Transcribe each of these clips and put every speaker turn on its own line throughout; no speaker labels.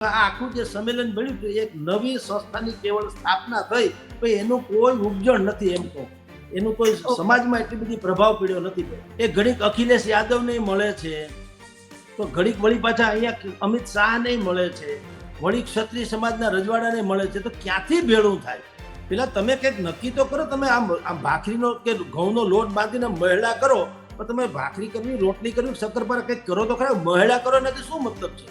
આખું જે સંમેલન મળ્યું હતું એક નવી સંસ્થાની કેવળ સ્થાપના થઈ તો એનું કોઈ ઉપજણ નથી એમ તો. એનું કોઈ સમાજમાં એટલી બધી પ્રભાવ પડ્યો નથી. એ ઘડીક અખિલેશ યાદવને મળે છે તો ઘડીક વળી પાછા અહીંયા અમિત શાહને મળે છે વળી ક્ષત્રિય સમાજના રજવાડાને મળે છે તો ક્યાંથી ભેળું થાય? પેલા તમે કંઈક નક્કી તો કરો તમે આમ આમ ભાખરીનો કે ઘઉંનો લોટ બાંધીને મહેળા કરો પણ તમે ભાખરી કરવી રોટલી કરવી શક્કરપારા કંઈક કરો તો ખરા મહેળા કરો એનાથી શું મતલબ છે?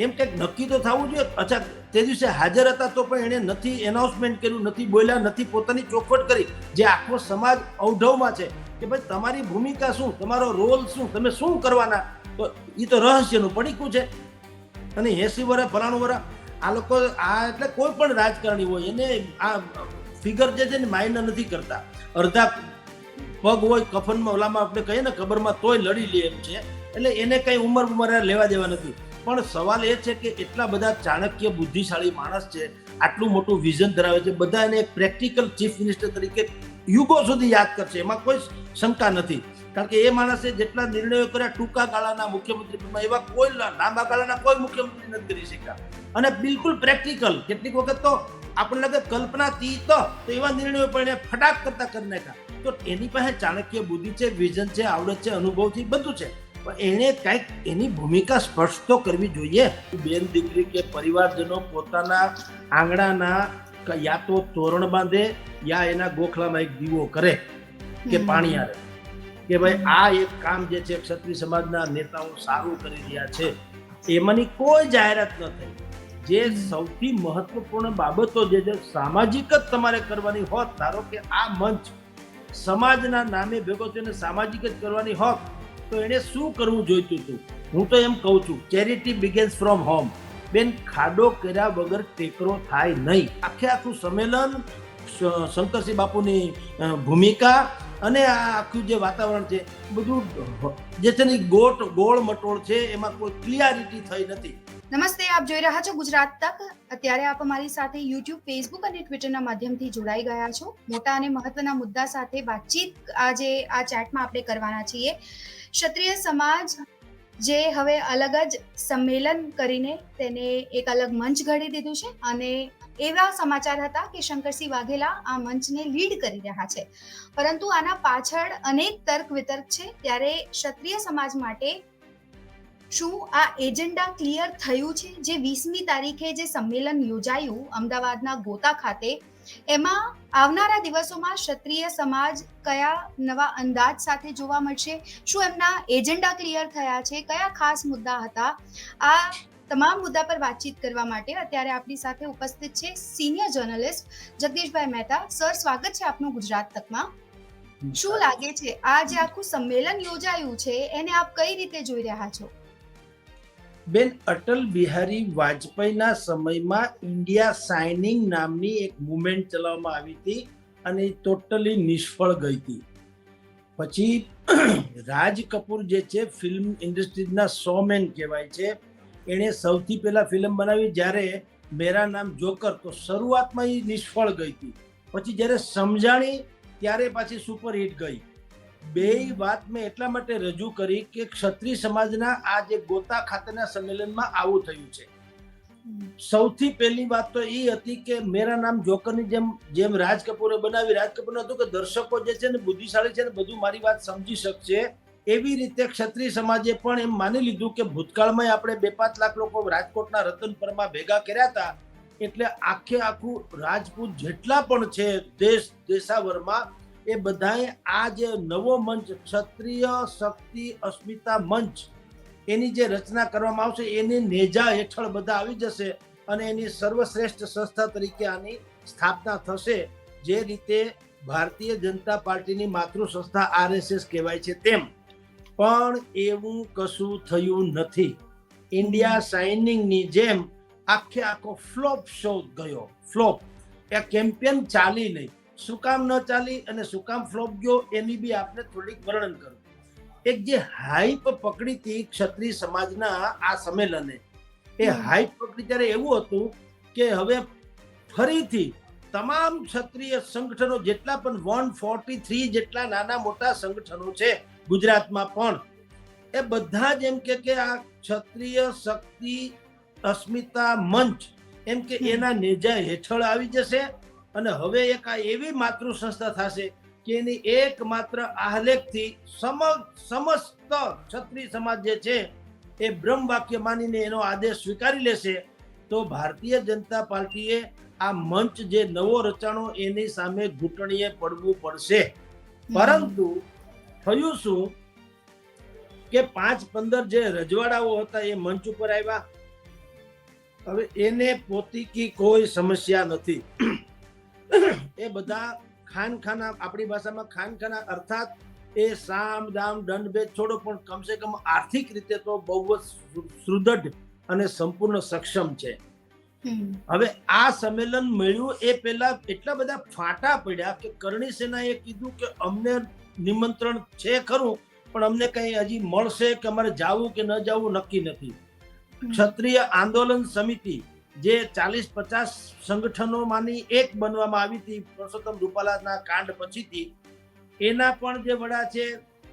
એમ કંઈક નક્કી તો થવું જોઈએ. અચ્છા, તે દિવસે હાજર હતા તો પણ એણે નથી એનાઉન્સમેન્ટ કર્યું, નથી બોલ્યા, નથી પોતાની ચોખવટ કરી. જે આખો સમાજ અવઢવમાં છે કે ભાઈ તમારી ભૂમિકા શું? તમારો રોલ શું? તમે શું કરવાના? તો એ તો રહસ્યનું પડીકું છે. અને એસી વર્ષ ફલાણું વર્ષ આ લોકો આ એટલે કોઈ પણ રાજકારણી હોય, એને આ ફિગર જે છે ને માઇન નથી કરતા. અડધા પગ હોય કફનમાં, ઓલામાં આપણે કહીએ ને ખબરમાં તોય લડી લે એમ છે. એટલે એને કંઈ ઉંમર ઉંમર લેવા દેવા નથી. પણ સવાલ એ છે કે એટલા બધા ચાણક્ય બુદ્ધિશાળી માણસ છે, આટલું મોટું વિઝન ધરાવે છે, બધા એને પ્રેક્ટિકલ ચીફ મિનિસ્ટર તરીકે યુગો સુધી યાદ કરશે, એમાં કોઈ શંકા નથી. કારણ કે એ માણસે જેટલા નિર્ણયો કર્યા, ટૂંકા ગાળાના મુખ્યમંત્રી એવા કોઈ લાંબા ગાળાના કોઈ મુખ્યમંત્રી નથી કરી શક્યા. અને બિલકુલ પ્રેક્ટિકલ કેટલીક વખત તો આપણને લાગે કલ્પના તીત તો એવા નિર્ણયો પણ એને ફટાક કરતા કરી નાખ્યા. તો એની પાસે ચાણક્ય બુદ્ધિ છે વિઝન છે, આવડત છે અનુભવથી બધું છે. પણ એણે કંઈક એની ભૂમિકા સ્પષ્ટ તો કરવી જોઈએ. બેન દીકરી કે પરિવારજનો પોતાના આંગણાના યા તો તોરણ બાંધે યા એના ગોખલામાં એક દીવો કરે કે. પાણી આવે કે ભાઈ આ એક કામ જે છે ક્ષત્રિય સમાજના નેતાઓ સારું કરી રહ્યા છે. એમાંની કોઈ જાહેરાત ન થઈ. જે સૌથી મહત્વપૂર્ણ બાબતો જે છે સામાજિક જ તમારે કરવાની હોત ધારો કે આ મંચ સમાજના નામે ભેગો થઈને સામાજિક જ કરવાની હોત તો એણે શું કરવું જોઈતું હતું? હું તો એમ કહું છું ચેરિટી બિગેન્સ ફ્રોમ હોમ બેન, ખાડો કર્યા વગર ટેકરો થાય નહીં. આખે આખું સંમેલન શંકરસિંહ બાપુની ભૂમિકા અને આ આખું જે વાતાવરણ છે, બધું જે છે ને ગોટ, ગોળ મટોળ છે, એમાં કોઈ ક્લિયરિટી થઈ નથી.
નમસ્તે, આપ જોઈ રહ્યા છો ગુજરાત તક. અત્યારે આપ અમારી સાથે યુટ્યુબ ફેસબુક અને ટ્વિટરના માધ્યમથી જોડાઈ ગયા છો. મોટા અને મહત્વના મુદ્દા સાથે વાતચીત આજે આ ચેટમાં આપણે કરવાના છીએ. ક્ષત્રિય સમાજ જે હવે અલગ જ સંમેલન કરીને તેને એક અલગ મંચ ઘડી દીધું છે અને એવા સમાચાર હતા કે શંકરસિંહ વાઘેલા આ મંચને લીડ કરી રહ્યા છે. પરંતુ આના પાછળ અનેક તર્ક વિતર્ક છે. ત્યારે ક્ષત્રિય સમાજ માટે શું આ એજન્ડા ક્લિયર થયું છે? જે વીસમી તારીખે જે સંમેલન યોજાયું અમદાવાદના ગોતા ખાતે એમાં આવનારા દિવસોમાં ક્ષત્રિય સમાજ કયા નવા અંદાજ સાથે જોવા મળશે? શું એમના એજન્ડા ક્લિયર થયા છે? કયા ખાસ મુદ્દા હતા? આ તમામ મુદ્દા પર વાતચીત કરવા માટે અત્યારે આપણી સાથે ઉપસ્થિત છે senior journalist Jagdishbhai Mehta. Sir સ્વાગત છે આપનું ગુજરાત તકમાં. શું લાગે છે આ જે આખું સંમેલન યોજાયું છે? એને આપ કઈ રીતે જોઈ રહ્યા છો?
બેન અટલ બિહારી વાજપેયીના સમયમાં ઇન્ડિયા સાઇનિંગ નામની એક મુવમેન્ટ ચલાવવામાં આવી હતી અને ટોટલી નિષ્ફળ ગઈ હતી. પછી રાજ કપૂર જે છે, ફિલ્મ ઇન્ડસ્ટ્રીઝના શોમેન કહેવાય છે. એણે સૌથી પહેલાં ફિલ્મ બનાવી જ્યારે મેરા નામ જોકર, તો શરૂઆતમાં એ નિષ્ફળ ગઈ હતી. પછી જ્યારે સમજાણી, ત્યારે પાછી સુપરહિટ ગઈ. બે વાત મેં એટલા માટે રજૂ કરી કે ક્ષત્રિય સમાજના આ જે ગોતા ખાતેના સંમેલનમાં આવું થયું છે. સૌથી પહેલી વાત તો એ હતી કે મેરા નામ જોકરની જેમ જેમ રાજ કપૂરે બનાવી, રાજ કપૂરનું હતું કે દર્શકો જે છે ને બુદ્ધિશાળી છે ને બધું મારી વાત સમજી શકશે. એવી રીતે ક્ષત્રિય સમાજે પણ એમ માની લીધું કે ભૂતકાળમાં આપણે બે પાંચ લાખ લોકો રાજકોટના રતનપરમાં ભેગા કર્યા હતા. એટલે આખે આખું રાજપૂત જેટલા પણ છે દેશ, દેશાવરમાં એ બધાએ આ જે નવો મંચ, ક્ષત્રિય શક્તિ અસ્મિતા મંચ, એની જે રચના કરવામાં આવશે, એની નેજા હેઠળ બધા આવી જશે અને એની સર્વશ્રેષ્ઠ સંસ્થા તરીકે આની સ્થાપના થશે. જે રીતે ભારતીય જનતા પાર્ટીની માતૃ સંસ્થા આરએસએસ કહેવાય છે તેમ. પણ એવું કશું થયું નથી. ઇન્ડિયા સાઇનિંગની જેમ આખે આખો ફ્લોપ શો ગયો. ફ્લોપ. એ કેમ્પેન ચાલી નહીં. શું કામ ન ચાલી અને શું કામ ફ્લોપ ગયો એની બી આપણે થોડીક વર્ણન કરું. એક જે હાઈપ પકડી હતી ક્ષત્રિય સમાજના આ સંમેલને એ હાઈપ પકડી ત્યારે એવું હતું કે હવે ફરીથી તમામ ક્ષત્રિય સંગઠનો જેટલા પણ વન ફોર્ટી થ્રી જેટલા નાના મોટા સંગઠનો છે ગુજરાતમાં પણ એ બધા જ એમ કે કે આ ક્ષત્રિય શક્તિ અસ્મિતા મંચ એમ કે એના નેજા હેઠળ આવી જશે અને હવે એક આ એવી માતૃ સંસ્થા થશે કે એની એકમાત્ર આહલેખથી સમ સમસ્ત ક્ષત્રિય સમાજ જે છે એ બ્રહ્મ વાક્ય માનીને એનો આદેશ સ્વીકારી લેશે તો ભારતીય જનતા પાર્ટીએ આ મંચ જે નવો રચાણો એની સામે ઘૂંટણીએ પડવું પડશે. પરંતુ થયું શું કે પાંચ પંદર જે રજવાડાઓ હતા એ મંચ ઉપર આવ્યા. હવે એને પોતીકી કોઈ સમસ્યા નથી. એ બધા ખાનખાના આપણી ભાષામાં ખાનખાના અર્થાત એ સામ દામ દંડ ભેદ છોડો પણ કમસે કમ આર્થિક રીતે તો બહુ જ સુદૃઢ અને સંપૂર્ણ સક્ષમ છે. હવે આ સંમેલન મળ્યું એ પહેલા એટલા બધા ફાટા પડ્યા કે કરણી સેનાએ કીધું કે અમને નિમંત્રણ છે ખરું પણ અમને કઈ હજી મળશે કે અમારે જવું કે ન જાવું નક્કી નથી. ક્ષત્રિય આંદોલન સમિતિ જે ચાલીસ પચાસ સંગઠનોમાંની એક બનવામાં આવી હતી, પુરુષોત્તમ રૂપાલાના કાંડ પછીથી. એના પણ જે વડા છે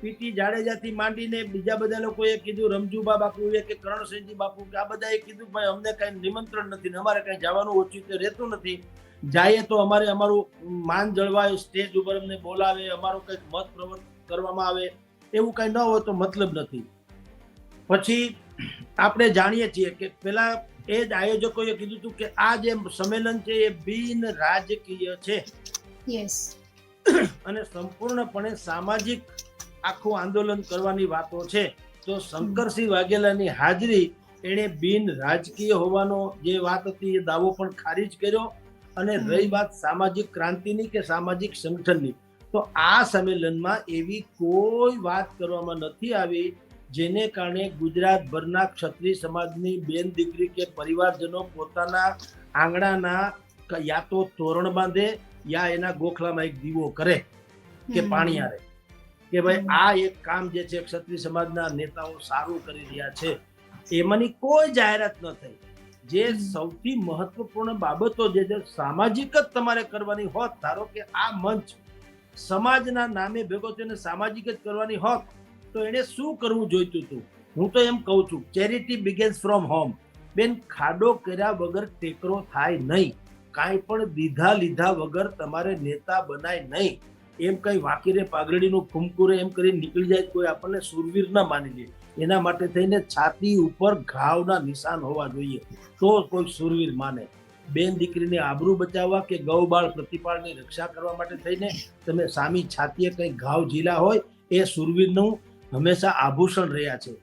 પીટી જાડેજાથી માંડીને બીજા બધા લોકોએ કીધું, રમજુબા બાપુએ કે કરણસિંહજી બાપુ કે આ બધાએ કીધું, ભાઈ, અમને કાંઈ નિમંત્રણ નથી ને અમારે કાંઈ જવાનું ઓછું રહેતું નથી. જાઈએ તો અમારે અમારું માન જળવાય, સ્ટેજ ઉપર અમને બોલાવે, અમારો કંઈક મત પ્રવર્ત કરવામાં આવે, એવું કંઈ ન હોય તો મતલબ નથી. પછી આપણે જાણીએ છીએ કે પેલા એ જ આયોજકોએ કીધું હતું કે આ જે સંમેલન છે એ બિન રાજકીય છે.
યસ
અને સંપૂર્ણપણે સામાજિક આખું આંદોલન કરવાની વાતો છે. તો શંકરસિંહ વાઘેલાની હાજરી એણે બિન રાજકીય હોવાનો જે વાત હતી એ દાવો પણ ખારીજ કર્યો અને રહી વાત સામાજિક ક્રાંતિની કે સામાજિક સંગઠનની. તો આ સંમેલનમાં એવી કોઈ વાત કરવામાં નથી આવી જેને કારણે ગુજરાતભરના ક્ષત્રિય સમાજની બેન દીકરી કે પરિવારજનો પોતાના આંગણાના યા તો તોરણ બાંધે યા એના ગોખલામાં એક દીવો કરે કે પાણી આરે. કે ભાઈ આ એક કામ જે છે ક્ષત્રિય સમાજના નેતાઓ સારું કરી રહ્યા છે. એમાંની કોઈ જાહેરાત ન થઈ. જે સૌથી મહત્વપૂર્ણ બાબતો જે છે સામાજિક જ તમારે કરવાની હોત ધારો કે આ મંચ સમાજના નામે ભેગો થઈને સામાજિક જ કરવાની હોત તો એને શું કરવું જોઈતું હતું હું તો એમ કહું છું ચેરિટી બિગેન્સ ફ્રોમ હોમ બેન, ખાડો કર્યા વગર ટેકરો થાય નહીં. કાંઈ પણ દીધા લીધા વગર તમારે નેતા બનાય નહીં. એમ કઈ વાકીરે પાઘડીનું ફૂમકુરે એમ કરી નીકળી જાય કોઈ આપણને સુરવીર ના માની લે. એના માટે થઈને છાતી ઉપર ઘાવના નિશાન હોવા જોઈએ. તો કોઈ સુરવીર માને. બેન, દીકરીને આબરૂ બચાવવા કે ગૌ બાળ પ્રતિપાળની રક્ષા કરવા માટે થઈને તમે સામી છાતીએ કંઈ ઘાવ ઝીલા હોય, એ સુરવીરનું હંમેશા આભૂષણ રહ્યા છે.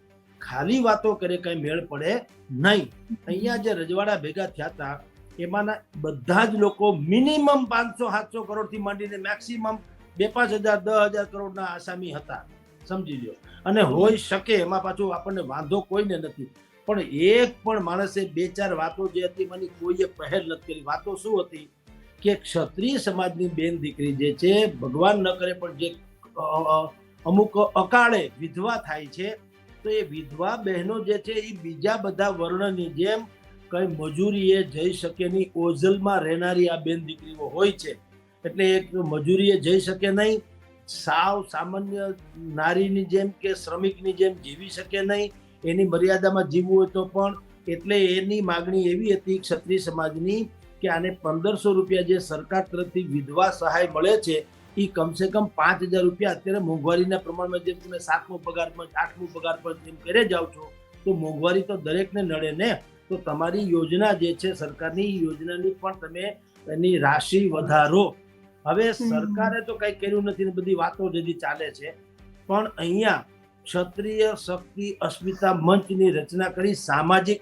ખાલી વાતો કરે કઈ મેળ પડે નહીં. અહીંયા જે રજવાડા ભેગા થયા હતા, એમાંના બધા જ લોકો મિનિમમ પાંચસો, સાતસો કરોડથી માંડીને મેક્સિમમ બે પાંચ હજાર, દસ હજાર કરોડના આસામી હતા. સમજી લ્યો. અને હોઈ શકે એમાં પાછું આપણને વાંધો કોઈને નથી. પણ એક પણ માણસે બે ચાર વાતો જે હતી મને કોઈએ પહેલ નથી કરી. વાતો શું હતી કે ક્ષત્રિય સમાજની બેન દીકરી જે છે, ભગવાન ન કરે પણ જે અમુક અકાળે વિધવા થાય છે, તો એ વિધવા બહેનો જે છે એ બીજા બધા વર્ણની જેમ કઈ મજૂરીએ જઈ શકે નહીં, ઓઝલમાં રહેનારી આ બેન દીકરીઓ હોય છે. એટલે એક મજૂરીએ જઈ શકે નહીં, સાવ સામાન્ય નારીની જેમ કે શ્રમિકની જેમ જીવી શકે નહીં, એની મર્યાદામાં જીવવું હોય તો પણ, એટલે એની માગણી એવી હતી ક્ષત્રિય સમાજની કે આને પંદરસો રૂપિયા જે સરકાર તરફથી વિધવા સહાય મળે છે એ કમસે કમ પાંચ હજાર રૂપિયા અત્યારે મોંઘવારીના પ્રમાણમાં જેમ તમે સાતમો પગાર પણ આઠમો પગાર પણ જેમ કરે જાઓ છો તો મોંઘવારી તો દરેકને નડે ને? તો તમારી યોજના જે છે સરકારની યોજનાની પણ તમે એની રાશિ વધારો. હવે સરકારે તો કઈ કર્યું નથી ને બધી વાતો જેથી ચાલે છે. પણ અહીંયા ક્ષત્રિય શક્તિ અસ્મિતા મંચની રચના કરી સામાજિક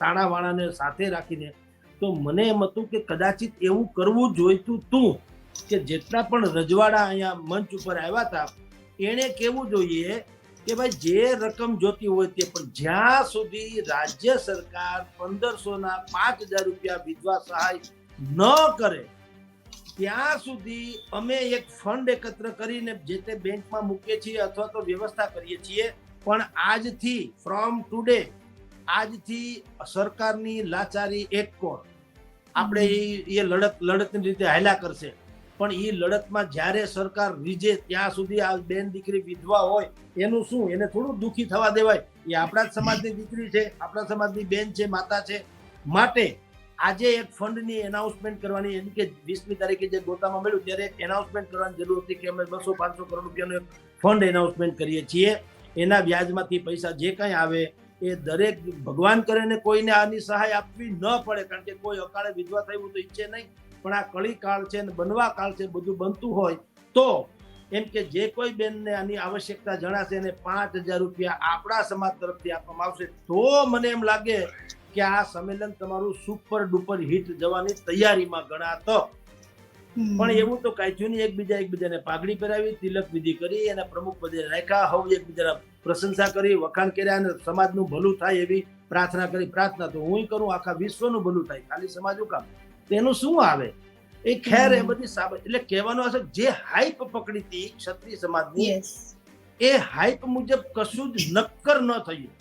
તાણાવાણાને સાથે રાખીને. તો મને એમ હતું કે કદાચિત એવું કરવું જોઈતું તું. કે જેટલા પણ રજવાડા અહીંયા મંચ ઉપર આવ્યા હતા એણે કેવું જોઈએ કે ભાઈ જે રકમ જોતી હોય તે પણ જ્યાં સુધી રાજ્ય સરકાર પંદરસો ના પાંચ હજાર રૂપિયા વિધવા સહાય ન કરે ત્યાં સુધી અમે એક ફંડ એકત્ર કરીને જે તે બેંકમાં મૂકીએ છીએ અથવા તો વ્યવસ્થા કરીએ છીએ. પણ આજથી ફ્રોમ ટુડે આજથી સરકારની લાચારી એક કોણ? આપણે એ એ લડત લડતની રીતે હાયલા કરશે. પણ એ લડતમાં જ્યારે સરકાર રીજે ત્યાં સુધી આ બેન દીકરી વિધવા હોય, એનું શું? એને થોડું દુઃખી થવા દેવાય. એ આપણા જ સમાજની દીકરી છે, આપણા સમાજની બેન છે, માતા છે. માટે આજે એક ફંડની એનાઉન્સમેન્ટ કરવાની, એમ કે વીસમી તારીખે જે ગોતામાં મળ્યું, ત્યારે એનાઉન્સમેન્ટ કરવાની જરૂર હતી કે અમે બસો, પાંચસો કરોડ રૂપિયાનું એક ફંડ એનાઉન્સમેન્ટ કરીએ છીએ. એના વ્યાજમાંથી પૈસા જે કાંઈ આવે, એ દરેક ભગવાન કરે ને કોઈને આની સહાય આપવી ન પડે, કારણ કે કોઈ અકાળે વિધવા થયું તો ઈચ્છે નહીં. પણ આ કળી કાળ છે ને બનવા કાળ છે બધું બનતું હોય તો એમ કે જે કોઈ બેનને આની આવશ્યકતા જણાશે એને પાંચ હજાર રૂપિયા આપણા સમાજ તરફથી આપવામાં આવશે તો મને એમ લાગે કે આ સંમેલન તમારું સુપર ડુપર હિટ જવાની તૈયારીમાં ગણાતો. પણ એવું તો કાંઈ નહીં એકબીજા એકબીજાને પાઘડી પહેરાવી તિલક વિધિ કરી અને પ્રમુખ પદે રાખ્યા હવે એકબીજાના પ્રશંસા કરી વખાણ કર્યા અને સમાજનું ભલું થાય એવી પ્રાર્થના કરી. પ્રાર્થના તો હું કરું આખા વિશ્વનું ભલું થાય. ખાલી સમાજનું કામ? તેનું શું આવે? એ ખેર એ બધી સાબત એટલે કહેવાનો હશે જે હાઈપ પકડી હતી ક્ષત્રિય સમાજની એ હાઈપ મુજબ કશું જ નક્કર ન થયું.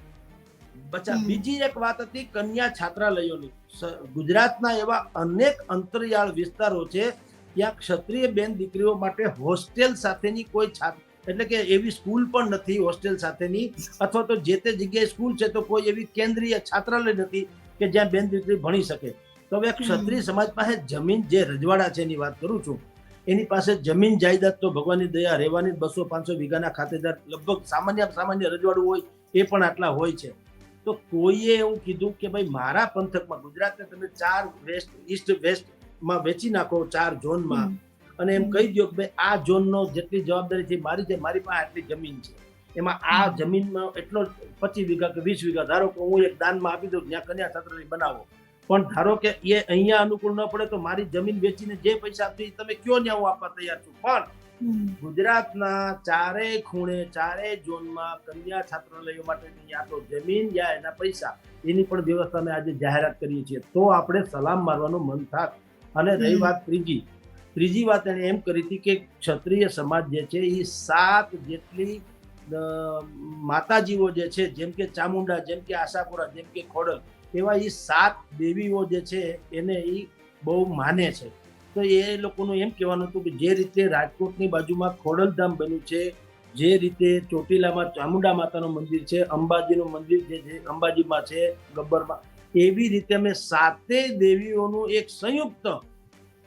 બચા બીજી એક વાત હતી કન્યા છાત્રાલયોની. ગુજરાતના એવા અનેક અંતરિયાળ વિસ્તારો છે ત્યાં ક્ષત્રિય બેન દીકરીઓ માટે હોસ્ટેલ સાથેની કોઈ એટલે કે એવી સ્કૂલ પણ નથી હોસ્ટેલ સાથેની. અથવા તો જે તે જગ્યાએ સ્કૂલ છે તો કોઈ એવી કેન્દ્રીય છાત્રાલય નથી કે જ્યાં બેન દીકરી ભણી શકે. તો હવે ક્ષત્રિય સમાજ પાસે જમીન જે રજવાડા છે એની વાત કરું છું એની પાસે જમીન જાયદાદ તો ભગવાનની દયા રહેવાની બસો પાંચસો વીઘાના ખાતેદાર લગભગ સામાન્ય સામાન્ય રજવાડું હોય એ પણ આટલા હોય છે. તો કોઈએ એવું કીધું કે ભાઈ મારા પંથકમાં ગુજરાતને તમે ચાર વેસ્ટ ઈસ્ટ વેસ્ટમાં વેચી નાખો ચાર ઝોનમાં અને એમ કહી દો કે ભાઈ આ ઝોનનો જેટલી જવાબદારી છે મારી છે મારી પાસે આટલી જમીન છે. એમાં આ જમીનમાં એટલો પચીસ વીઘા કે વીસ વીઘા ધારો કે હું એક દાનમાં આપી દઉં ત્યાં કન્યા છાત્રાલય બનાવો. પણ ધારો કે એ અહીંયા અનુકૂળ ન પડે તો મારી જમીન વેચીને જે પૈસા આપી તમે કયો ને હું આપવા તૈયાર છું? પણ. ગુજરાતના ચારેય ખૂણે ચારેય ઝોનમાં કન્યા છાત્રાલયો માટેની યા તો જમીન યા એના પૈસા એની પણ વ્યવસ્થા અમે આજે જાહેરાત કરીએ છીએ. તો આપણે સલામ મારવાનું મન થાત. અને રહી વાત ત્રીજી. ત્રીજી વાત એણે એમ કરી હતી કે ક્ષત્રિય સમાજ જે છે એ સાત જેટલી માતાજીઓ જે છે જેમ કે ચામુંડા જેમ કે આશાપુરા જેમ કે ખોડલ એવા એ સાત દેવીઓ જે છે, એને એ બહુ માને છે. તો એ લોકોનું એમ કહેવાનું હતું કે જે રીતે રાજકોટની બાજુમાં ખોડલધામ બન્યું છે, જે રીતે ચોટીલામાં ચામુંડા માતાનું મંદિર છે, અંબાજીનું મંદિર જે છે, અંબાજીમાં છે, ગબ્બરમાં, એવી રીતે અમે સાતેય દેવીઓનું એક સંયુક્ત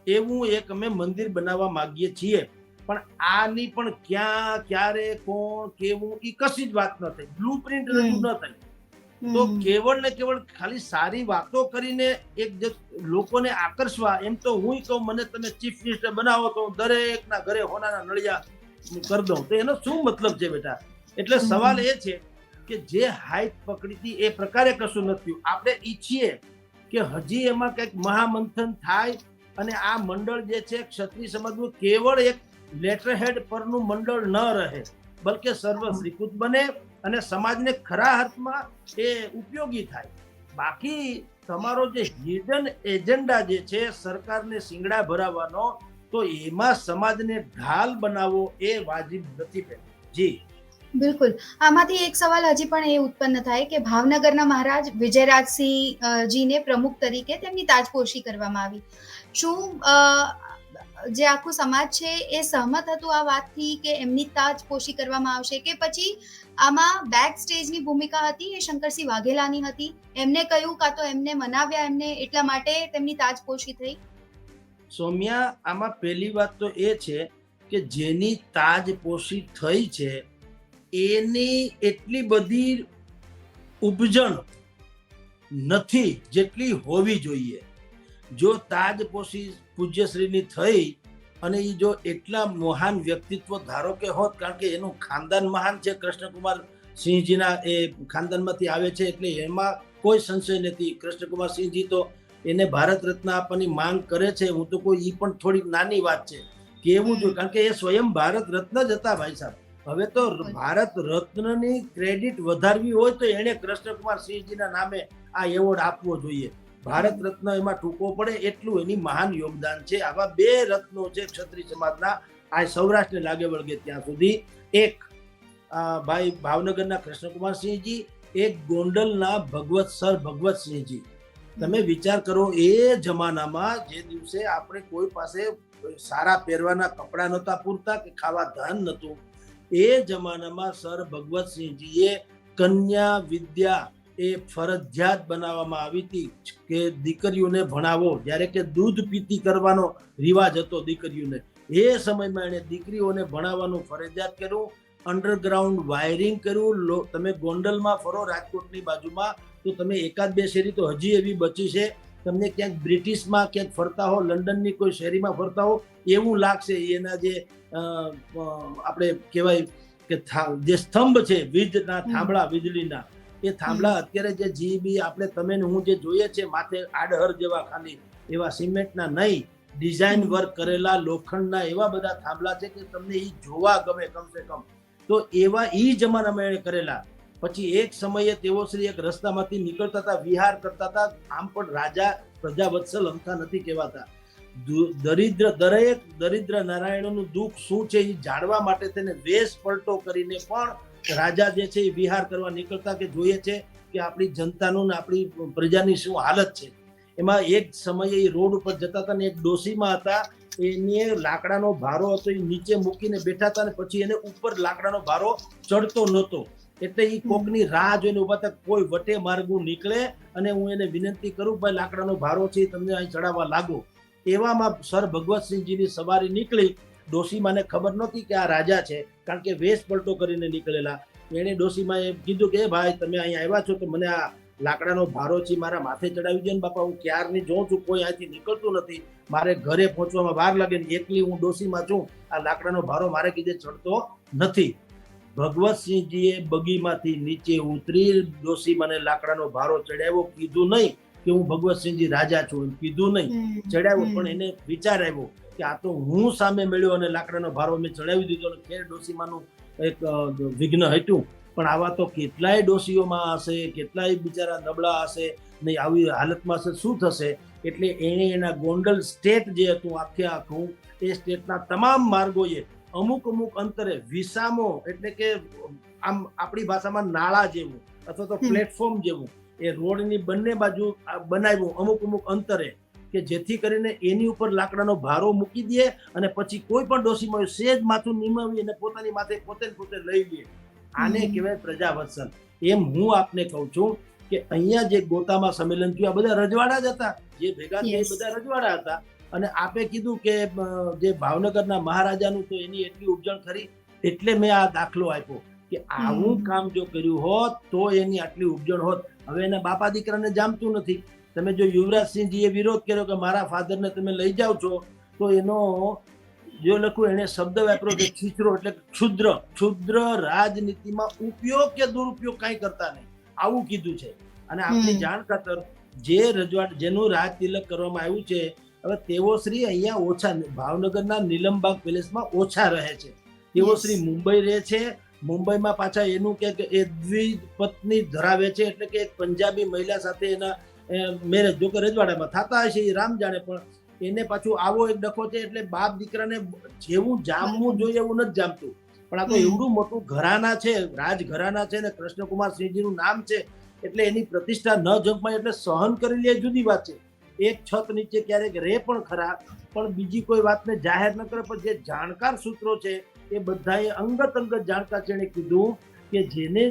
એવું એક અમે મંદિર બનાવવા માગીએ છીએ. પણ આની પણ ક્યાં, ક્યારે, કોણ, કેવું એ કશી જ વાત ન થઈ. બ્લુ પ્રિન્ટ રજૂ ન થઈ. તો કેવળ ને કેવળ ખાલી સારી વાતો કરીને એક જે લોકોને આકર્ષવા એમ તો હું કહું મને તમે ચીફ મિનિસ્ટર બનાવો તો દરેકના ઘરે હોનાના નળિયા કરી દઉં. તો એનો શું મતલબ છે બેટા? એટલે સવાલ એ છે કે જે હાઈટ પકડી હતી એ પ્રકારે કશું નથી આપણે ઈચ્છીએ કે હજી એમાં કંઈક મહામંથન થાય અને આ મંડળ જે છે ક્ષત્રિય સમાજનું કેવળ એક લેટર હેડ પરનું મંડળ ન રહે. બલકે સર્વ સ્વીકૃત બને અને સમાજને ખરા અર્થમાં એ ઉપયોગી થાય. બાકી તમારો જે હિડન એજન્ડા જે છે સરકારને સિંગડા ભરાવવાનો તો એમાં સમાજને ઢાલ બનાવવો એ વાજિબ નથી બેન. જી.
બિલકુલ. આમાંથી એક સવાલ હજી પણ એ ઉત્પન્ન થાય કે ભાવનગરના મહારાજ વિજયરાજસિંહ અ, જીને પ્રમુખ તરીકે તેમની તાજપોશી કરવામાં આવી. શું જે આખું સમાજ છે એ સહમત હતું આ વાતથી કે એમની તાજપોશી કરવામાં આવશે કે પછી આમાં બેક સ્ટેજની ભૂમિકા હતી એ શંકરસિંહ વાઘેલાની હતી. એમને કહ્યું કાં તો એમને મનાવ્યા એમને એટલા માટે તેમની તાજપોશી થઈ?
સૌમ્યા, આમાં પહેલી વાત તો એ છે કે જેની તાજપોશી થઈ છે, એની એટલી બધી ઉપજણ નથી જેટલી હોવી જોઈએ. જો તાજપોશી પૂજ્યશ્રીની થઈ અને એ જો એટલા મહાન વ્યક્તિત્વ ધારો કે હોત, કારણ કે એનું ખાનદાન મહાન છે, કૃષ્ણકુમાર સિંહજીના એ ખાનદાનમાંથી આવે છે, એટલે એમાં કોઈ સંશય નથી. કૃષ્ણકુમાર સિંહજી તો એને ભારત રત્ન આપવાની માંગ કરે છે. હું તો કોઈ એ પણ થોડીક નાની વાત છે. કેવું જોઈએ કારણ કે એ સ્વયં ભારત રત્ન જ હતા ભાઈ સાહેબ. હવે તો ભારત રત્નની ક્રેડિટ વધારવી હોય તો એણે કૃષ્ણકુમાર સિંહજીના નામે આ એવોર્ડ આપવો જોઈએ. ભારત રત્ન એમાં ટૂંકો પડે એટલું એની મહાન યોગદાન છે. આવા બે રત્નો છે ક્ષત્રિય સમાજના. આ સૌરાષ્ટ્રને લાગે વળગે ત્યાં સુધી. એક ભાઈ ભાવનગરના કૃષ્ણકુમારસિંહજી, એક ગોંડલના ભગવત સર ભગવતસિંહજી. તમે વિચાર કરો એ જમાનામાં જે દિવસે આપણે કોઈ પાસે સારા પહેરવાના કપડાં નહોતા પૂરતા કે ખાવા ધાન નહોતું, એ જમાનામાં સર ભગવતસિંહજીએ કન્યા વિદ્યા એ ફરજિયાત બનાવવામાં આવી હતી કે દીકરીઓને ભણાવો. જ્યારે કે દૂધ પીતી કરવાનો રિવાજ હતો દીકરીઓને. એ સમયમાં એણે દીકરીઓને ભણાવવાનું ફરજિયાત કર્યું અંડરગ્રાઉન્ડ વાયરિંગ કર્યું. તમે ગોંડલમાં ફરો, રાજકોટની બાજુમાં, તો તમે એકાદ બે શેરી તો હજી એવી બચી છે. તમને ક્યાંક બ્રિટિશમાં ક્યાંક ફરતા હો, લંડનની કોઈ શેરીમાં ફરતા હો, એવું લાગશે એના જે આપણે કહેવાય કે જે સ્તંભ છે, વીજના થાંભળા, વીજળીના. એ થાંભલા અત્યારે જે જીબી આપણે તમે હું જે જોઈએ છે માથે આડહર જેવા ખાલી એવા સિમેન્ટના નહીં ડિઝાઇન વર્ક કરેલા લોખંડના એવા બધા થાંભલા છે કે તમને એ જોવા ગમે કમસે કમ. તો એવા એ જમાનામાં એણે કરેલા. પછી એક સમયે તેઓ શ્રી એક રસ્તામાંથી નીકળતા હતા વિહાર કરતા હતા આમ પણ રાજા પ્રજાવત્સલ અમતા નથી કહેવાતા. દરિદ્ર દરેક દરિદ્ર નારાયણનું દુઃખ શું છે એ જાણવા માટે તેને વેશ પલટો કરીને પણ રાજા જે છે એ વિહાર કરવા નીકળતા કે જોઈએ છે કે આપણી જનતાનું ને આપણી પ્રજાની શું હાલત છે? એમાં એક સમયે એ રોડ ઉપર જતા હતા ને એક ડોસીમાં હતા, એને લાકડાનો ભારો હતો, એ નીચે મૂકીને બેઠા હતા ને પછી એને ઉપર લાકડાનો ભારો ચડતો નહોતો. એટલે એ કોકની રાહ જોઈને ઊભા હતા કોઈ વટે માર્ગું નીકળે અને હું એને વિનંતી કરું ભાઈ લાકડાનો ભારો છે તમને અહીં ચડાવવા લાગો. એવામાં સર ભગવતસિંહજીની સવારી નીકળી ડોસીમાને ખબર નહોતી કે આ રાજા છે, કારણ કે વેશ પલટો કરીને નીકળેલા. એણે ડોસીમાએ કીધું કે ભાઈ, તમે અહીંયા આવ્યા છો તો મને આ લાકડાનો ભારો છે, મારા માથે ચડાવી દે ને બાપા, હું ક્યારની જોઉં છું, કોઈ અહીંથી નીકળતું નથી. મારે ઘરે પહોંચવામાં વાર લાગે ને એકલી હું ડોસીમાં છું. આ લાકડાનો ભારો મારે કીધે ચડતો નથી. ભગવતસિંહજીએ બગીમાંથી નીચે ઉતરી ડોસીમાને લાકડાનો ભારો ચડાવ્યો, કીધું નહીં. કે હું ભગવતસિંહજી રાજા છું એમ કીધું નહીં. ચડાવ્યો પણ એને વિચાર આવ્યો કે આ તો હું સામે મળ્યો અને લાકડાનો ભારો મેં ચડાવી દીધો અને ખેર ડોસીમાનું એક વિઘ્ન હતું. પણ આવા તો કેટલાય ડોસીઓમાં હશે કેટલાય બિચારા નબળા હશે નહીં આવી હાલતમાં હશે શું થશે? એટલે એણે એના ગોંડલ સ્ટેટ જે હતું આખે આખું એ સ્ટેટના તમામ માર્ગોએ અમુક અમુક અંતરે વિસામો એટલે કે આમ આપણી ભાષામાં નાળા જેવું અથવા તો પ્લેટફોર્મ જેવું એ રોડની બંને બાજુ બનાવ્યું અમુક અમુક અંતરે કે જેથી કરીને એની ઉપર લાકડાનો ભારો મૂકી દે અને પછી કોઈ પણ ડોસીમાં સેજ માથું નિમાવી અને પોતાની માથે પોતે પોતે લઈ લે. આને કહેવાય પ્રજાવત્સલ. એમ હું આપને કહું છું કે અહીંયા જે ગોતામાં સંમેલન થયું આ બધા રજવાડા જ હતા. જે ભેગા થયા બધા રજવાડા હતા. અને આપે કીધું કે જે ભાવનગરના મહારાજાનું તો એની એટલી ઉપજણ ખરી એટલે મેં આ દાખલો આપ્યો. કે આવું કામ જો કર્યું હોત તો એની આટલી ઉપજણ હોત. હવે એના બાપા દીકરાને જામતું નથી. તમે જો યુવરાજસિંહજીએ વિરોધ કર્યો કે મારા ફાધરને તમે લઈ જાઓ છો તો એનો જો લખું એને શબ્દ વાપર્યો કે છીછરો એટલે ક્ષુદ્ર. ક્ષુદ્ર રાજનીતિમાં ઉપયોગ કે દુરુપયોગ કાંઈ કરતા નહીં. આવું કીધું છે. અને આપની જાણ ખાતર જે રજવાડ જેનું રાજ તિલક કરવામાં આવ્યું છે હવે તેઓ શ્રી અહીંયા ઓછા ભાવનગરના નીલમબાગ પેલેસમાં ઓછા રહે છે. તેઓ શ્રી મુંબઈ રહે છે મુંબઈમાં પાછા એનું કે એ એ દ્વિપત્ની ધરાવે છે એટલે કે એક પંજાબી મહિલા સાથે એના મેરેજ જો કે રજવાડામાં થતા હશે એ રામ જાણે પણ એને પાછું આવો એક ડખો છે એટલે બાપ દીકરાને જેવું જામવું જોઈએ એવું નથી જામતું. પણ આ તો. એવડું મોટું ઘરાના છે રાજ ઘરાના છે ને કૃષ્ણકુમાર સિંહજીનું નામ છે એટલે એની પ્રતિષ્ઠા ન જમાય એટલે સહન કરી લે જુદી વાત છે. એક છત નીચે ક્યારેક રે પણ ખરા પણ બીજી કોઈ વાતને જાહેર ન કરે પણ જે જાણકાર સૂત્રો છે એ બધાએ અંગત અંગત જાણતા છે કીધું કે જેને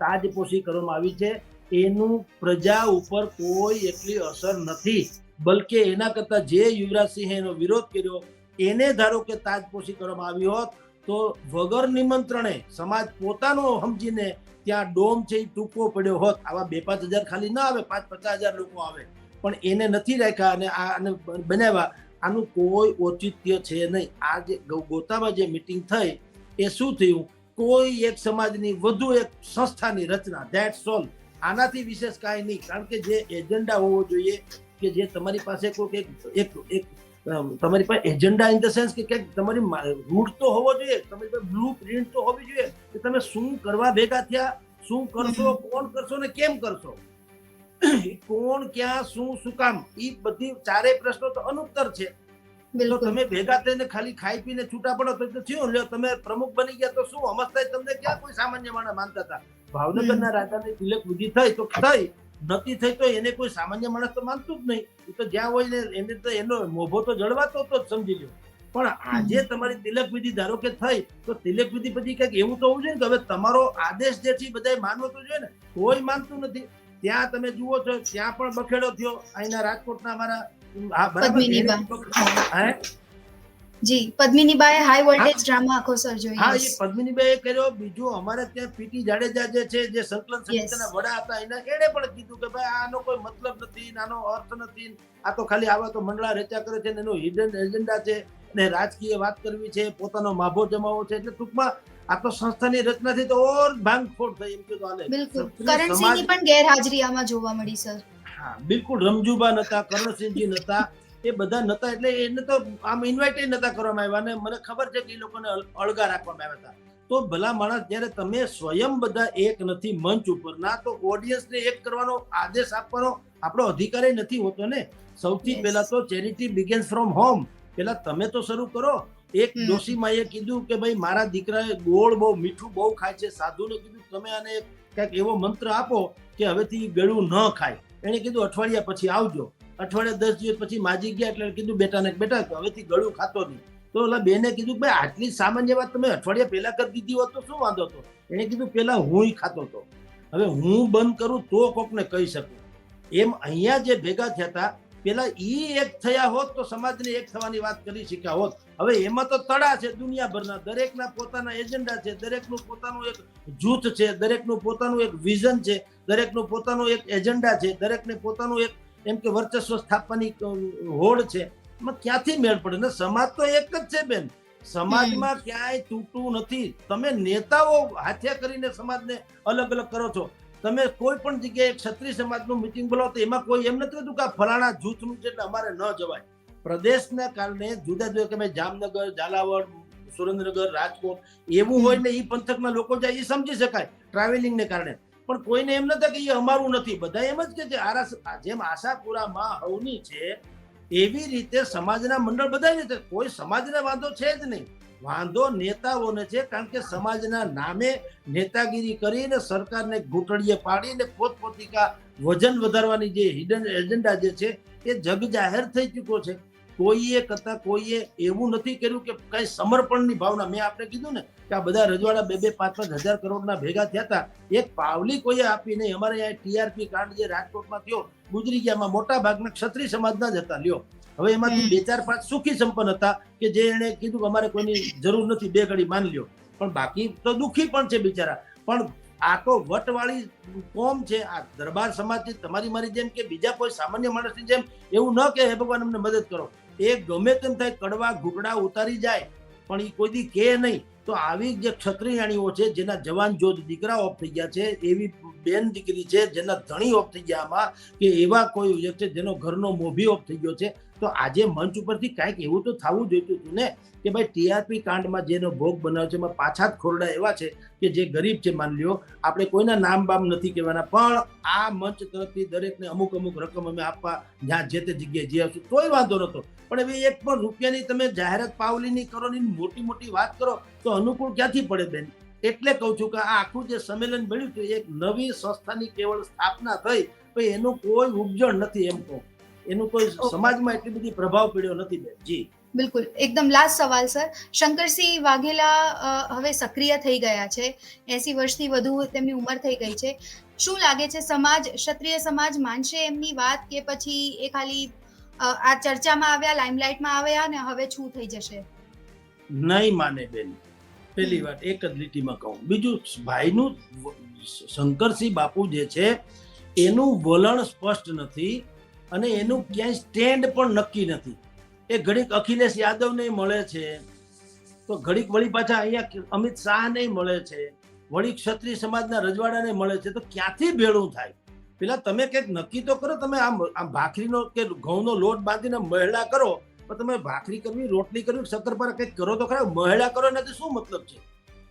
તાજપોશી કરવામાં આવી છે, એનું પ્રજા ઉપર કોઈ એટલી અસર નથી. બલકે એના કરતા જે યુવરાજસિંહે એનો વિરોધ કર્યો, એને ધારો કે તાજપોશી કરવામાં આવી હોત, તો વગર નિમંત્રણે સમાજ પોતાનો સમજીને ત્યાં ડોમ છે એ ટૂંકો પડ્યો હોત. આવા બે પાંચ હજાર ખાલી ના આવે પાંચ પચાસ હજાર લોકો આવે. પણ એને નથી રાખ્યા અને આ બનાવ્યા. આનું કોઈ ઔચિત્ય છે નહીં. આ જે ગોતામાં જે મિટિંગ થઈ એ શું થયું? કોઈ એક સમાજની વધુ એક સંસ્થાની રચના ધેટ સોલ આનાથી વિશેષ કાંઈ નહીં. કારણ કે જે એજન્ડા હોવો જોઈએ કે જે તમારી પાસે કોઈ એક એક તમારી પાસે એજન્ડા ઇન ધ સેન્સ કે કંઈક તમારી રૂટ તો હોવો જોઈએ તમારી પાસે બ્લુ પ્રિન્ટ તો હોવી જોઈએ કે તમે શું કરવા ભેગા થયા શું કરશો કોણ કરશો ને કેમ કરશો? કોણ ક્યાં શું શું કામ? એ બધી ચારેય પ્રશ્નો તો અનુત્તર છે. તો તમે ભેગા થઈને ખાલી ખાઈ પીને છૂટા પડો તો થયું લ્યો તમે પ્રમુખ બની ગયા તો શું? અમસ્તાય તમને ક્યાં કોઈ સામાન્ય માણસ માનતા હતા? ભાવનગરના રાજાની તિલક વિધિ થઈ તો થઈ. નથી થઈ તો એને કોઈ સામાન્ય માણસ તો માનતું જ નહીં. એ તો જ્યાં હોય ને એને તો એનો મોભો તો જળવાતો તો જ સમજી લ્યો. પણ આજે તમારી તિલક વિધિ ધારો કે થઈ તો તિલક વિધિ પછી કંઈક એવું તો હોવું જોઈએ કે હવે તમારો આદેશ જે છે બધા માનવો તો જોઈએ ને. કોઈ માનતું નથી. ત્યાં તમે જુઓ છો ત્યાં પણ બખેડો થયો. અહીંના રાજકોટના અમારા હા બરાબર
પદ્મિનીબા.
એને બખેડો. હે?
જી પદ્મિનીબાએ હાઈ વોલ્ટેજ ડ્રામા આખો સર
હા એ પદ્મિનીબાઈએ કર્યો. બીજું અમારે ત્યાં પીટી જાડેજા જે છે જે સંકલન સમિતિના વડા હતા એના એણે પણ કીધું કે ભાઈ આનો કોઈ મતલબ નથી આનો અર્થ નથી. આ તો ખાલી આવા તો મંડળા રેચા કરે છે એનો હિડન એજન્ડા છે ને રાજકીય વાત કરવી છે પોતાનો માભો જમાવો છે એટલે ટૂંકમાં આ તો સંસ્થાની રચનાથી તો ઓર ભાંગફોડ થઈ એમ કે તો
આલે
બિલકુલ
કરણસિંહની પણ ગેરહાજરી આમાં જોવા મળી સર.
હા બિલકુલ. રમજુબા નતા કરણસિંહજી નતા એ બધા નતા એટલે એને તો આમ ઇન્વાઇટ નતા કરવામાં આવ્યા. અને મને ખબર છે કે એ લોકોને અળગા રાખવામાં આવ્યા હતા. તો ભલા માણસ જ્યારે તમે સ્વયં બધા એક નથી મંચ ઉપરના તો ઓડિયન્સને એક કરવાનો આદેશ આપવાનો આપણો અધિકાર નથી હોતો ને. સૌથી. પહેલા તો ચેરિટી બિગેન્સ ફ્રોમ હોમ પેલા તમે તો શરૂ કરો. એક
હમ.
એ કીધું કે ભાઈ મારા દીકરાએ ગોળ બહુ મીઠું બહુ ખાય છે સાધુને કીધું તમે આને કંઈક એવો મંત્ર આપો કે હવેથી ગળું ન ખાય. એણે કીધું અઠવાડિયા પછી આવજો. અઠવાડિયા દસ દિવસ પછી માજી ગયા એટલે કીધું બેટાને બેટા હવેથી ગળું ખાતો નહીં. તો ઓલા બેને કીધું ભાઈ આટલી સામાન્ય વાત તમે અઠવાડિયા પહેલા કરી દીધી હોત તો શું વાંધો હતો? એણે કીધું પહેલા હું ખાતો હતો. હવે હું બંધ કરું તો કોકને કહી શકું. એમ અહીંયા જે ભેગા થયા હતા પેલા એ એક થયા હોત તો સમાજને એક થવાની વાત કરી શક્યા હોત. હવે એમાં તો તડા છે દુનિયાભરના. દરેકના પોતાના એજન્ડા છે દરેકનું પોતાનું એક જૂથ છે દરેકનું પોતાનું એક વિઝન છે દરેકનું પોતાનું એક એજન્ડા છે દરેકને પોતાનું એક એમ કે વર્ચસ્વ સ્થાપવાની હોડ છે. એમાં ક્યાંથી મેળ પડે? ને સમાજ તો એક જ છે બેન. સમાજમાં ક્યાંય તૂટવું નથી. તમે નેતાઓ હાથે કરીને સમાજને અલગ અલગ કરો છો. તમે કોઈ પણ જગ્યાએ ક્ષત્રિય સમાજનું મિટિંગ બોલાવો તો એમાં કોઈ એમ નથી હોતું કે ફલાણા જૂથનું છે એટલે અમારે ન જવાય. પ્રદેશના કારણે જુદા જુદા ભાઈ જામનગર, ઝાલાવાડ, સુરેન્દ્રનગર, રાજકોટ એવું હોય ને એ પંથકના લોકો જાય એ સમજી શકાય ટ્રાવેલિંગને કારણે. પણ કોઈને એમ નથી કે એ અમારું નથી. બધા એમ જ કે આરા જેમ આશાપુરામાં હવની છે, એવી રીતે સમાજના મંડળ બધાય છે. કોઈ સમાજને વાંધો છે જ નહીં. વાંધો નેતાઓને છે, કારણ કે સમાજના નામે નેતાગીરી કરીને સરકારને ઘૂંટડીએ પાડીને પોતપોતિકા વજન વધારવાની જે હિડન એજન્ડા જે છે, એ જગ જાહેર થઈ ચૂક્યો છે. કોઈએ કરતા કોઈએ એવું નથી કર્યું કે કઈ સમર્પણની ભાવના. મેં આપણે કીધું ને કે આ બધા રજવાડા બે બે પાંચ પાંચ હજાર કરોડના ભેગા થયા હતા. એક પાવલી કોઈએ આપી નહીં. અમારે અહીંયા ટીઆરપી કાંડ જે રાજકોટમાં થયો ગુજરી ગયામાં મોટા ભાગના ક્ષત્રિય સમાજના જ હતા. લ્યો. હવે એમાંથી બે ચાર પાંચ સુખી સંપન્ન હતા કે જે એને કીધું કે અમારે કોઈની જરૂર નથી બે ઘડી માન લ્યો. પણ બાકી તો દુખી પણ છે બિચારા. પણ આ તો વટવાળી કોમ છે આ દરબાર સમાજની તમારી મારી જેમ કે બીજા કોઈ સામાન્ય માણસની જેમ એવું ન કે હે ભગવાન અમને મદદ કરો. એ ગમે તેમ થાય કડવા ઘૂંટડા ઉતારી જાય પણ એ કોઈ દી કે નહીં. તો આવી જે ક્ષત્રિયાણીઓ છે, જેના જવાન જોધ દીકરા ઓફ થઈ ગયા છે, એવી બેન દીકરી છે, જેના ધણી ઓફ થઈ ગયા આમાં, કે એવા કોઈ છે જેનો ઘરનો મોભી ઓફ થઈ ગયો છે. તો આજે મંચ ઉપરથી કાંઈક એવું તો થવું જોઈતું હતું ને, કે ભાઈ ટીઆરપી કાંડમાં જેનો ભોગ બનાવ્યો છે, એમાં પાછા જ ખોરડા એવા છે કે જે ગરીબ છે, માન લ્યો. આપણે કોઈના નામ બામ નથી કહેવાના, પણ આ મંચ તરફથી દરેકને અમુક અમુક રકમ અમે આપવા, જ્યાં જે તે જગ્યાએ જે આવશું, તોય વાંધો નતો પણ હવે એક પણ રૂપિયાની તમે જાહેરાત પાવલીની કરો ને મોટી મોટી વાત કરો તો અનુકૂળ ક્યાંથી પડે બેન? એટલે કહું છું કે આ આખું જે સંમેલન બન્યું છે એક નવી સંસ્થાની કેવળ સ્થાપના થઈ તો એનું કોઈ ઉપજણ નથી એમ કહું. એનું કોઈ સમાજમાં એટલી બધી પ્રભાવ પડ્યો નથી બેન. જી.
બિલકુલ. એકદમ લાસ્ટ સવાલ સર. શંકરસિંહ વાઘેલા હવે સક્રિય થઈ ગયા છે. એસી વર્ષથી વધુ તેમની ઉંમર થઈ ગઈ છે. શું લાગે છે સમાજ ક્ષત્રિય સમાજ માનશે એમની વાત કે પછી એ ખાલી આ ચર્ચામાં આવ્યા લાઇમલાઇટમાં આવ્યા ને હવે શું થઈ જશે.
નહીં માને બેન. પહેલી વાત એક જ લીટીમાં કહું. બીજું ભાઈનું શંકરસિંહ બાપુ જે છે એનું વલણ સ્પષ્ટ નથી અને એનું ક્યાંય સ્ટેન્ડ પણ નક્કી નથી. એ ઘડીક અખિલેશ યાદવને મળે છે તો ઘડીક વળી પાછા અહીંયા અમિત શાહને મળે છે વળી ક્ષત્રિય સમાજના રજવાડાને મળે છે તો ક્યાંથી ભેળું થાય? પેલા તમે કંઈક નક્કી તો કરો, તમે આમ આમ ભાખરીનો કે ઘઉંનો લોટ બાંધીને મહેળા કરો, પણ તમે ભાખરી કરવી, રોટલી કરવી શક્કરપારા કંઈક કરો તો ખરા મહેળા કરો એનાથી શું મતલબ છે?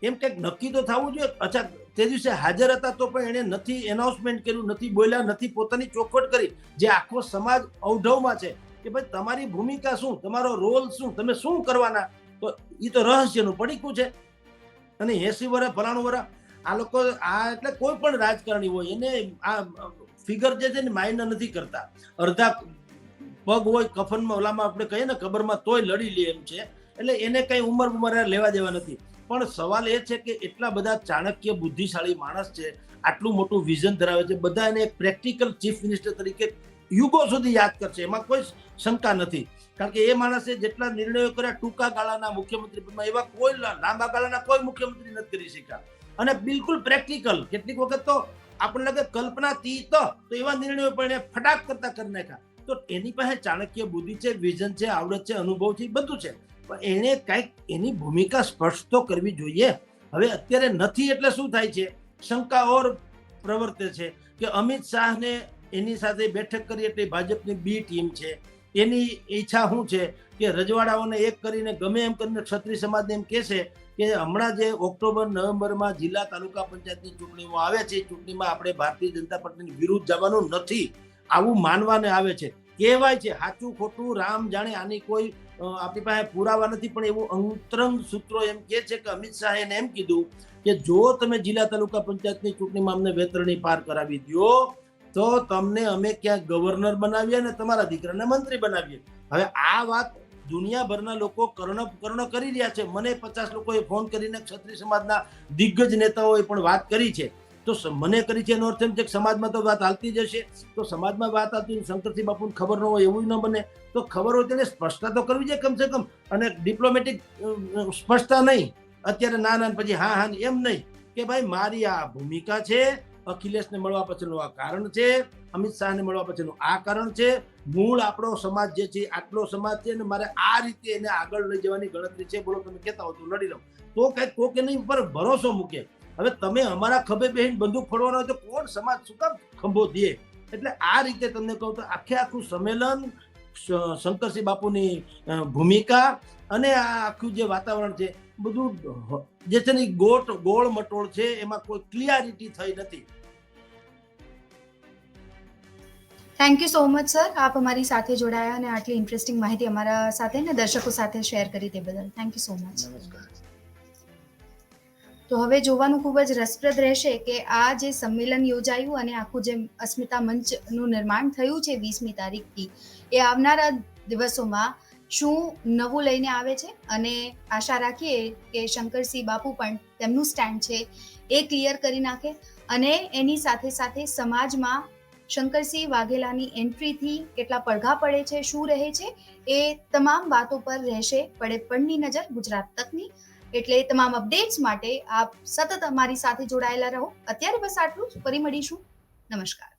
એમ કંઈક નક્કી તો થવું જોઈએ. અચ્છા, તે દિવસે હાજર હતા તો પણ એણે નથી એનાઉન્સમેન્ટ કર્યું, નથી બોલ્યા, નથી પોતાની ચોખવટ કરી. જે આખો સમાજ અવઢવમાં છે કે ભાઈ તમારી ભૂમિકા શું? તમારો રોલ શું? તમે શું કરવાના? તો એ તો રહસ્યનું પડીકું છે. અને એસી વર્ષ ફલાણું વર્ષ આ લોકો આ એટલે કોઈ પણ રાજકારણી હોય, એને આ ફિગર જે છે ને માઇન્ડ નથી કરતા. અડધા પગ હોય, કફનમાં ઓલામાં આપણે કહીએ ને, કબરમાં તોય લડી લે એમ છે. એટલે એને કઈ ઉંમર ઉંમર લેવા દેવા નથી. પણ સવાલ એ છે કે એટલા બધા ચાણક્ય બુદ્ધિશાળી માણસ છે, આટલું મોટું વિઝન ધરાવે છે, બધા એને પ્રેક્ટિકલ ચીફ મિનિસ્ટર તરીકે યુગો સુધી યાદ કરશે. એમાં કોઈ શંકા નથી. કારણ કે એ માણસે જેટલા નિર્ણયો કર્યા ટૂંકા ગાળાના મુખ્યમંત્રી પદમાં, એવા કોઈ લાંબા ગાળાના કોઈ મુખ્યમંત્રી નથી કરી શક્યા. અને બિલકુલ પ્રેક્ટિકલ. કેટલીક વખત તો આપણને લાગે કલ્પના તી, તો એવા નિર્ણયો પણ એને ફટાક કરતા કરી નાખ્યા. તો એની પાસે ચાણક્ય બુદ્ધિ છે, વિઝન છે, આવડત છે, અનુભવ છે બધું છે. પણ એણે કંઈક એની ભૂમિકા સ્પષ્ટ તો કરવી જોઈએ. હવે અત્યારે નથી એટલે શું થાય છે? શંકા ઓર પ્રવર્તે છે કે અમિત શાહને એની સાથે બેઠક કરી એટલે ભાજપની બી ટીમ છે. એની ઈચ્છા શું છે? કે રજવાડાઓને એક કરીને ગમે એમ કરીને ક્ષત્રિય સમાજને એમ કહેશે કે હમણાં જે ઓક્ટોબર, નવેમ્બરમાં જિલ્લા તાલુકા પંચાયતની ચૂંટણીઓ આવે છે ચૂંટણીમાં આપણે ભારતીય જનતા પાર્ટીની વિરુદ્ધ જવાનું નથી, આવું માનવાને આવે છે. કહેવાય છે સાચું ખોટું, રામ જાણે આની કોઈ આપણી પાસે પુરાવા નથી, પણ એવું અંતરંગ સૂત્રો એમ કહે છે કે અમિત શાહે એમ કીધું કે જો તમે જિલ્લા તાલુકા પંચાયતની ચૂંટણીમાં અમને વેતરણી પાર કરાવી દો તો તમને અમે ક્યાંક ગવર્નર બનાવીએ અને તમારા દીકરાને મંત્રી બનાવીએ. હવે આ વાત દુનિયાભરના લોકો કર્ણ કર્ણ કરી રહ્યા છે. મને પચાસ લોકોએ ફોન કરીને ક્ષત્રિય સમાજના દિગ્ગજ નેતાઓએ પણ વાત કરી છે. તો મને કરી છે એનો અર્થ એમ છે સમાજમાં તો વાત હાલતી જ હશે. તો સમાજમાં વાત આવતી શંકરસિંહ બાપુને ખબર ન હોય એવું ન બને. તો ખબર હોય તેને સ્પષ્ટતા તો કરવી જોઈએ કમસે કમ. અને ડિપ્લોમેટિક સ્પષ્ટતા નહીં. અત્યારે ના ના પછી હા હા એમ નહીં કે ભાઈ મારી આ ભૂમિકા છે અખિલેશને મળવા પછીનું આ કારણ છે, અમિત શાહને મળવા પછીનું આ કારણ છે. મૂળ આપણો સમાજ જે છે આટલો સમાજ છે ને મારે આ રીતે એને આગળ લઈ જવાની ગણતરી છે. બોલો, તમે કહેતા હો તો લડી લો. તો કંઈક કોક એની પર ભરોસો મૂકે. હવે તમે અમારા ખભે બેહીને બંદૂક ફોડવાનો હોય તો કોણ સમાજ શું કામ ખંભો દે એટલે આ રીતે તમને કહું તો આખે આખું સંમેલન શંકરસિંહ બાપુની ભૂમિકા અને આ આખું જે વાતાવરણ છે બધું જે છે ને ગોટ ગોળ મટોળ છે એમાં કોઈ ક્લિયરિટી થઈ નથી.
Thank you so much sir આપ અમારી સાથે જોડાયા અને આટલી ઇન્ટરેસ્ટિંગ માહિતી અમારા સાથે અને દર્શકો સાથે શેર કરી તે બદલ. થેન્ક યુ સો મચ
નમસ્કાર.
તો હવે જોવાનું ખૂબ જ રસપ્રદ રહેશે કે આ જે સંમેલન યોજાયું અને આખું જે અસ્મિતા મંચનું નિર્માણ થયું છે વીસમી તારીખથી એ આવનારા દિવસોમાં શું નવું લઈને આવે છે અને આશા રાખીએ કે શંકરસિંહ બાપુ પણ તેમનું સ્ટેન્ડ છે એ ક્લિયર કરી નાખે અને એની સાથે સાથે સમાજમાં શંકરસિંહ વાઘેલાની એન્ટ્રીથી કેટલા પડઘા પડે છે, શું રહે છે એ તમામ વાતો પર રહેશે પડે પડની નજર ગુજરાત તકની. એટલે તમામ અપડેટ્સ માટે આપ સતત અમારી સાથે જોડાયેલા રહો. અત્યારે બસ આટલું જ. ફરી મળીશું. નમસ્કાર.